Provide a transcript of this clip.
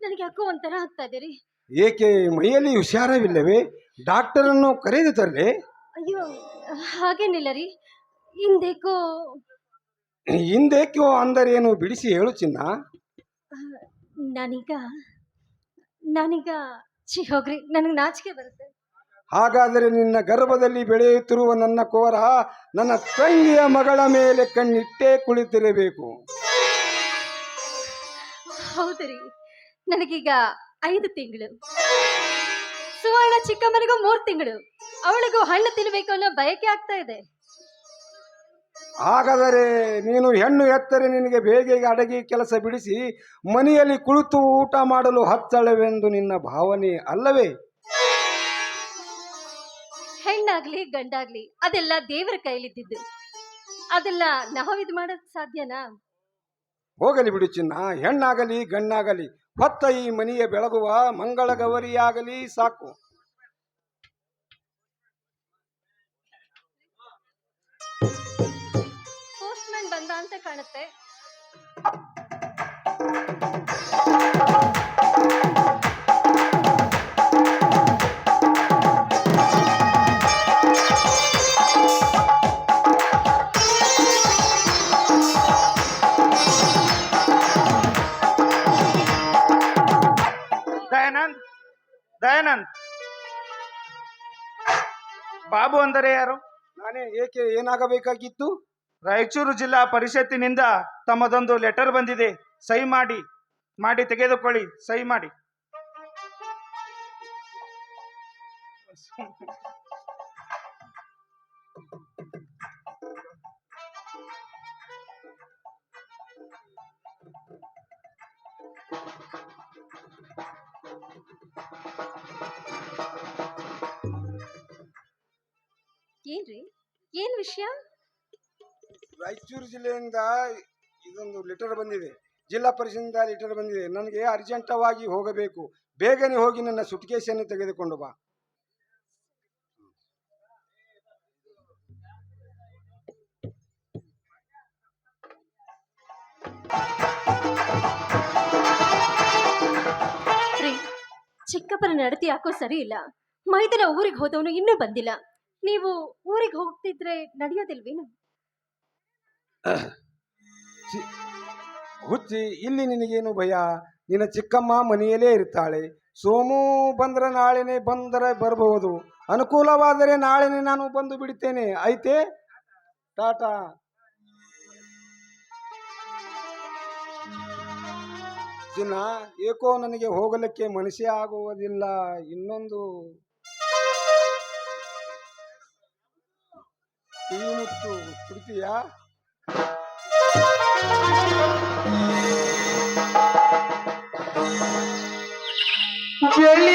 ನನಗೆ ಯಾಕೋ ಒಂಥರ ಆಗ್ತಾ ಇದೆ ರೀ ಏಕೆ ಮೈಯಲ್ಲಿ ಹುಷಾರವಿಲ್ಲವೇ? ಡಾಕ್ಟರನ್ನು ಕರೆದು ತರಲೆ. ಅಯ್ಯೋ ಹಾಗೇನಿಲ್ಲ ರೀ. ಹಿಂದೇಕೋ ಹಿಂದೇಕೋ ಅಂದರೇನು ಬಿಡಿಸಿ ಹೇಳು ಚಿನ್ನ. ನಾನೀಗ ನಾನೀಗ ಛೀ ಹೋಗ್ರಿ. ನನಗೆ ನಾಚಿಕೆ ಬರುತ್ತೆ. ಹಾಗಾದರೆ ನಿನ್ನ ಗರ್ಭದಲ್ಲಿ ಬೆಳೆಯುತ್ತಿರುವ ನನ್ನ ಕೋರ ನನ್ನ ತಂಗಿಯ ಮಗಳ ಮೇಲೆ ಕಣ್ಣಿಟ್ಟೇ ಕುಳಿತಿರಬೇಕು. ಹೌದು ರೀ. ನನಗೀಗ ಐದು ತಿಂಗಳು. ಸುವರ್ಣ ಚಿಕ್ಕಮ್ಮನಿಗೂ ಮೂರು ತಿಂಗಳು. ಅವಳಿಗೂ ಹಣ್ಣು ತಿನ್ನಬೇಕು ಅನ್ನೋ ಬಯಕೆ ಆಗ್ತಾ ಇದೆ. ಹಾಗಾದರೆ ನೀನು ಹೆಣ್ಣು ಎತ್ತರೆ ನಿನಗೆ ಬೇಗ ಅಡಗಿ ಕೆಲಸ ಬಿಡಿಸಿ ಮನೆಯಲ್ಲಿ ಕುಳಿತು ಊಟ ಮಾಡಲು ಹತ್ತಳವೆಂದು ನಿನ್ನ ಭಾವನೆ ಅಲ್ಲವೇ? ಹೆಣ್ಣಾಗ್ಲಿ ಗಂಡಾಗ್ಲಿ ಅದೆಲ್ಲ ದೇವರ ಕೈಲಿದ್ದಿದ್ದು ಅದೆಲ್ಲ ನಾವಿದ್ ಇದು ಮಾಡೋದ್ ಸಾಧ್ಯನಾ? ಹೋಗಲಿ ಬಿಡು ಚಿನ್ನ, ಹೆಣ್ಣಾಗಲಿ, ಗಣ್ಣಾಗಲಿ, ಹೊತ್ತ ಈ ಮನೆಯ ಬೆಳಗುವ ಮಂಗಳ ಗೌರಿಯಾಗಲಿ ಸಾಕು ಬಂದ ಅಂತ ಕಾಣುತ್ತೆ. ದಯಾನಂದ್ ದಯಾನಂದ್. ಬಾಬು ಅಂದರೆ ಯಾರು? ನಾನೇ ಏಕೆ ಏನಾಗಬೇಕಾಗಿತ್ತು? ರಾಯಚೂರು ಜಿಲ್ಲಾ ಪರಿಷತ್ತಿನಿಂದ ತಮ್ಮದೊಂದು ಲೆಟರ್ ಬಂದಿದೆ. ಸಹಿ ಮಾಡಿ ಮಾಡಿ ತೆಗೆದುಕೊಳ್ಳಿ ಸಹಿ ಮಾಡಿ. ಏನ್ರಿ? ಏನ್ ವಿಷಯ? ರಾಯಚೂರು ಜಿಲ್ಲೆಯಿಂದ ಇದೊಂದು ಲೆಟರ್ ಬಂದಿದೆ. ಜಿಲ್ಲಾ ಪರಿಷತ್ತಿಂದ ಲೆಟರ್ ಬಂದಿದೆ. ನನಗೆ ಅರ್ಜೆಂಟವಾಗಿ ಹೋಗಬೇಕು. ಬೇಗನೆ ಹೋಗಿ ನನ್ನ ಸುಟ್ಕೇಶನ್ನು ತೆಗೆದುಕೊಂಡು ಬಾ. ರೀ ಚಿಕ್ಕಪ್ಪನ ನಡತೆ ಯಾಕೋ ಸರಿ ಇಲ್ಲ. ಮೈದನ ಊರಿಗೆ ಹೋದವನು ಇನ್ನೂ ಬಂದಿಲ್ಲ. ನೀವು ಊರಿಗೆ ಹೋಗ್ತಿದ್ರೆ ನಡೆಯೋದಿಲ್ವೇನು? ಹುಚ್ಚಿ, ಇಲ್ಲಿ ನಿನಗೇನು ಭಯ? ನಿನ್ನ ಚಿಕ್ಕಮ್ಮ ಮನೆಯಲ್ಲೇ ಇರ್ತಾಳೆ. ಸೋಮು ಬಂದ್ರೆ ನಾಳೆನೆ ಬಂದರೆ ಬರಬಹುದು. ಅನುಕೂಲವಾದರೆ ನಾಳೆನೆ ನಾನು ಬಂದು ಬಿಡ್ತೇನೆ. ಐತೆ ಟಾಟಾ. ಚಿನ್ನ, ಏಕೋ ನನಗೆ ಹೋಗಲಿಕ್ಕೆ ಮನಸ್ಸೇ ಆಗುವುದಿಲ್ಲ. ಇನ್ನೊಂದು ಈ ಮುತ್ತು ಕುಡ್ತೀಯಾ? ಬೆಳ್ಳಿ